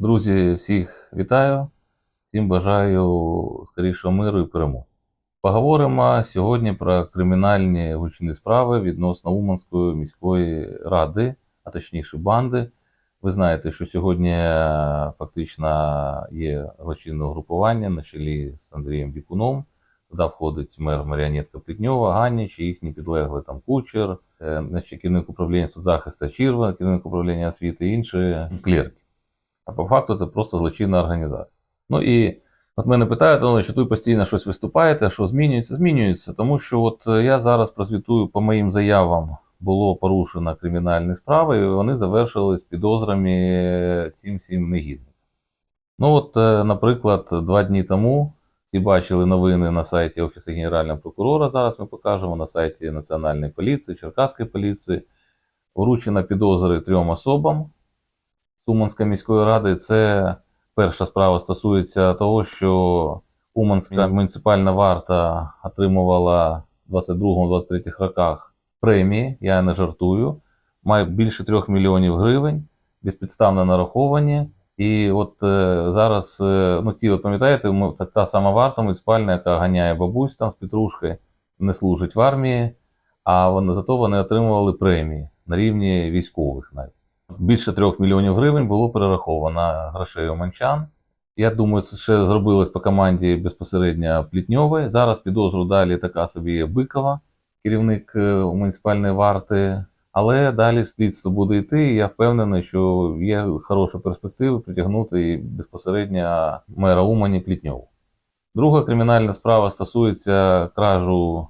Друзі, всіх вітаю, всім бажаю скорішого миру і перемоги. Поговоримо сьогодні про кримінальні гучні справи відносно Уманської міської ради, а точніше банди. Ви знаєте, що сьогодні е, фактично є злочинне угрупування на чолі з Андрієм Дікуном. Туди входить мер Маріонетка Плітньова, Ганніч, і їхні підлегли там Кучер, е, значить, керівник управління соцзахисту Чірва, керівник управління освіти і інші клерки. А по факту це просто злочинна організація. Ну і от мене питають, ну, що ви постійно щось виступаєте, що змінюється? Змінюється, тому що от е, я зараз прозвітую по моїм заявам. Було порушено кримінальні справи, і вони завершились підозрами цим всім негідникам. Ну, от, е, наприклад, два дні тому всі бачили новини на сайті Офісу Генерального прокурора. Зараз ми покажемо на сайті Національної поліції, Черкаської поліції. Вручено підозри трьом особам Уманської міської ради. Це перша справа стосується того, що Уманська муніципальна варта отримувала в 22-23 роках премії, я не жартую, має більше 3 мільйонів гривень, безпідставно нараховані. І от е, зараз, е, ну ці, от пам'ятаєте, та, та сама варта муніципальна, яка ганяє бабусь там з Петрушки, не служить в армії, а вони, зато вони отримували премії на рівні військових навіть. Більше 3 мільйонів гривень було перераховано грошей уманчан. Я думаю, це ще зробилось по команді безпосередньо Плітньової. Зараз підозру далі така собі Бикова, керівник е, муніципальної варти. Але далі слідство буде йти, і я впевнений, що є хороші перспективи притягнути і безпосередньо мера Умані Плітньову. Друга кримінальна справа стосується кражу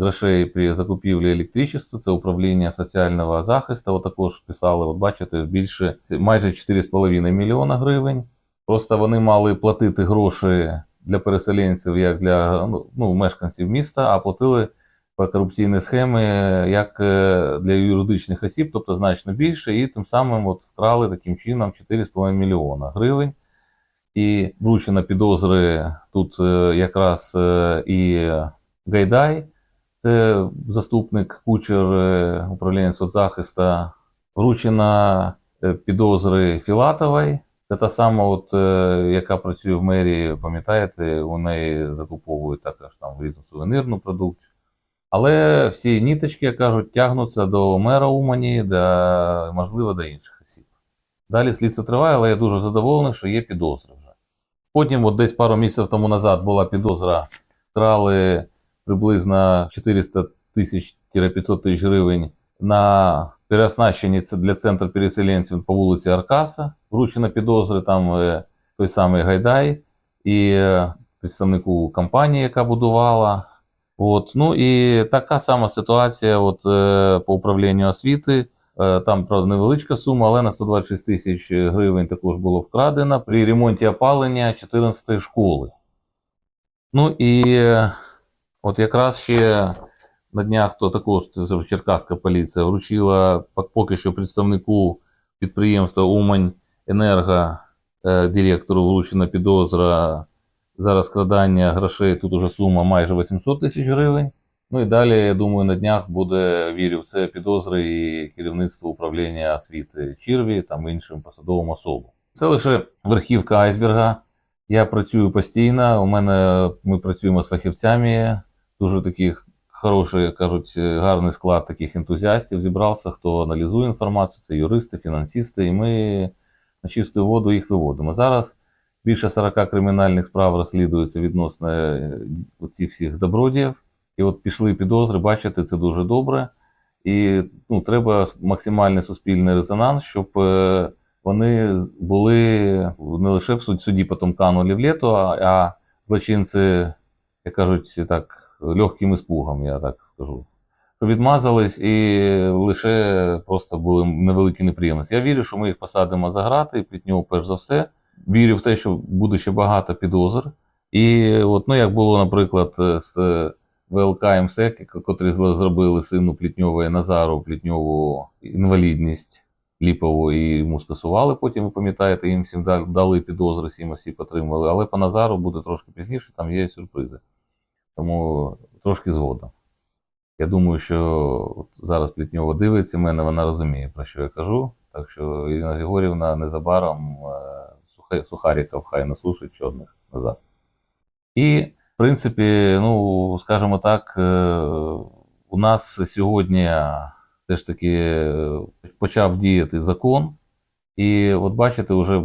грошей при закупівлі електричества, це управління соціального захисту. Також писали, от бачите, більше майже 4,5 мільйона гривень. Просто вони мали платити гроші для переселенців, як для ну, ну, мешканців міста, а платили по корупційній схемі як е, для юридичних осіб, тобто значно більше, і тим самим от вкрали таким чином 4,5 мільйона гривень. І вручено підозри тут е, якраз е, і Гайдай, це заступник кучер е, управління соцзахисту, вручено е, підозри Філатової. Це та сама, от, е, яка працює в мерії, пам'ятаєте, у неї закуповують також там різну сувенирну продукцію. Але всі ніточки, як кажуть, тягнуться до мера Умані, до, можливо, до інших осіб. Далі слідство триває, але я дуже задоволений, що є підозри вже. Потім, от десь пару місяців тому назад була підозра, вкрали приблизно 400 тисяч 500 тисяч гривень на переоснащенні для центру переселенців по вулиці Аркаса. Вручено підозри там е, той самий Гайдай і е, представнику компанії, яка будувала. От. Ну і така сама ситуація от, е, по управлінню освіти. Е, Там, правда, невеличка сума, але на 126 тисяч гривень також було вкрадено при ремонті опалення 14 школи. Ну і е, от якраз ще на днях то також це Черкаська поліція вручила поки що представнику підприємства Умань Енерго е, директору вручена підозра за розкрадання грошей. Тут уже сума майже 800 тисяч гривень. Ну і далі, я думаю, на днях буде вірю в це підозри і керівництво управління освіти Чірві там іншим посадовим особам. Це лише верхівка айсберга. Я працюю постійно. У мене ми працюємо з фахівцями, дуже таких хороший, як кажуть, гарний склад таких ентузіастів зібрався, хто аналізує інформацію, це юристи, фінансисти, і ми на чисту воду їх виводимо. Зараз більше 40 кримінальних справ розслідується відносно е, цих всіх добродіїв. І от пішли підозри, бачите, це дуже добре. І ну, треба максимальний суспільний резонанс, щоб е, вони були не лише в суд- суді канули в а, а злочинці, як кажуть, так, легким іспугом, я так скажу. Відмазались і лише просто були невеликі неприємності. Я вірю, що ми їх посадимо за грати, Плітньов перш за все. Вірю в те, що буде ще багато підозр. І от, ну, як було, наприклад, з е, ВЛК МСЕК, котрі зробили сину Плітньової Назару Плітньову інвалідність ліпову і йому скасували. Потім, ви пам'ятаєте, їм всім дали підозри, сім осіб отримали. Але по Назару буде трошки пізніше, там є сюрпризи. Тому трошки згодом. Я думаю, що от зараз Плітньова дивиться мене, вона розуміє, про що я кажу. Так що Ірина Григорівна незабаром е, сухариків хай насушить чорних назад. І, в принципі, ну, скажімо так, е, у нас сьогодні все ж таки е, почав діяти закон, і от бачите, вже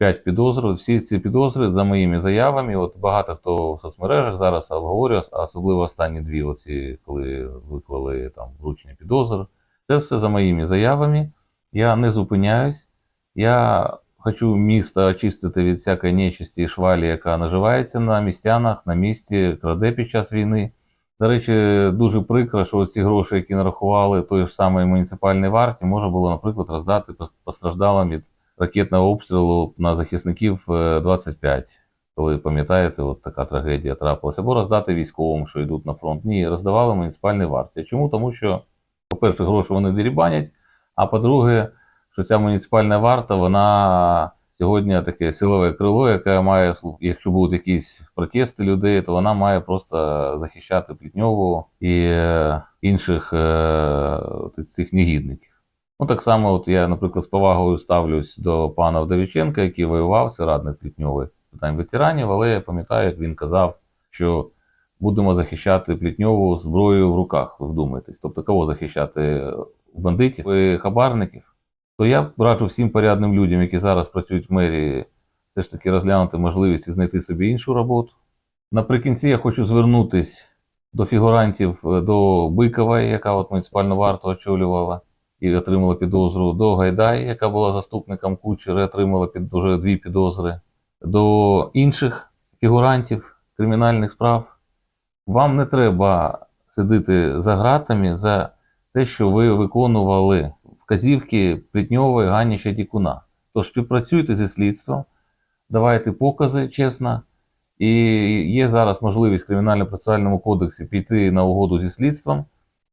5 підозр. Всі ці підозри за моїми заявами. От багато хто в соцмережах зараз обговорює, особливо останні дві, оці, коли виклали там вручення підозр. Це все за моїми заявами. Я не зупиняюсь. Я хочу місто очистити від всякої нечисті і швалі, яка наживається на містянах, на місті, краде під час війни. До речі, дуже прикро, що ці гроші, які нарахували тої ж самої муніципальної варті, можна було, наприклад, роздати постраждалим від ракетного обстрілу на захисників е, 25. Коли пам'ятаєте, от така трагедія трапилася, або роздати військовим, що йдуть на фронт. Ні, роздавали муніципальні варті. Чому? Тому що, по-перше, гроші вони дерібанять, а по-друге, що ця муніципальна варта, вона сьогодні таке силове крило, яке має, якщо будуть якісь протести людей, то вона має просто захищати Плітньову і е, інших е, цих негідників. Ну, так само, от я, наприклад, з повагою ставлюсь до пана Вдовіченка, який воював, це радник Плітньовий питань ветеранів, але я пам'ятаю, як він казав, що будемо захищати Плітньову зброєю в руках, ви вдумайтесь. Тобто, кого захищати бандитів і хабарників? То я раджу всім порядним людям, які зараз працюють в мерії, все ж таки розглянути можливість і знайти собі іншу роботу. Наприкінці я хочу звернутись до фігурантів, е, до Бикової, яка от муніципальну варту очолювала і отримала підозру, до Гайдай, яка була заступником Кучера отримала під, вже дві підозри, до інших фігурантів кримінальних справ. Вам не треба сидіти за ґратами за те, що ви виконували вказівки Плітньової, Ганіша Дікуна. Тож співпрацюйте зі слідством, давайте покази чесно. І є зараз можливість в кримінально-процесуальному кодексі піти на угоду зі слідством,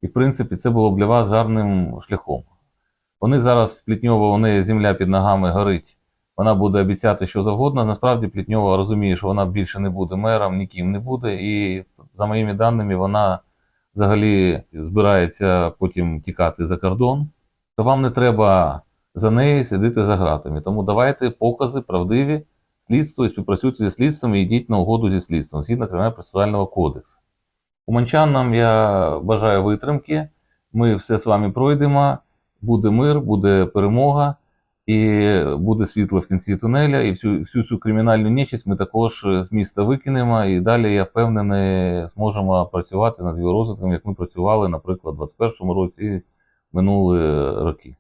і в принципі це було б для вас гарним шляхом. Вони зараз Плітньова, у неї земля під ногами горить. Вона буде обіцяти що завгодно. Насправді Плітньова розуміє, що вона більше не буде мером, ніким не буде. І за моїми даними, вона взагалі збирається потім тікати за кордон. То вам не треба за неї сидіти за ґратами. Тому давайте покази правдиві слідство і співпрацюйте зі слідством і йдіть на угоду зі слідством згідно кримінально-процесуального кодексу. Уманчанам я бажаю витримки. Ми все з вами пройдемо. Буде мир, буде перемога, і буде світло в кінці тунеля. І всю, всю цю кримінальну нечисть ми також з міста викинемо. І далі я впевнений, зможемо працювати над його розвитком, як ми працювали, наприклад, у 2021 році і минулі роки,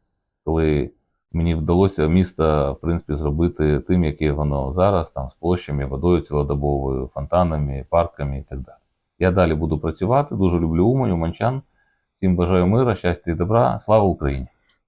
коли мені вдалося місто в принципі зробити тим, яке воно зараз, там з площами, водою цілодобовою, фонтанами, парками і так далі. Я далі буду працювати. Дуже люблю Умань, Уманчан. Всім бажаю мира, щастя і добра. Слава Україні!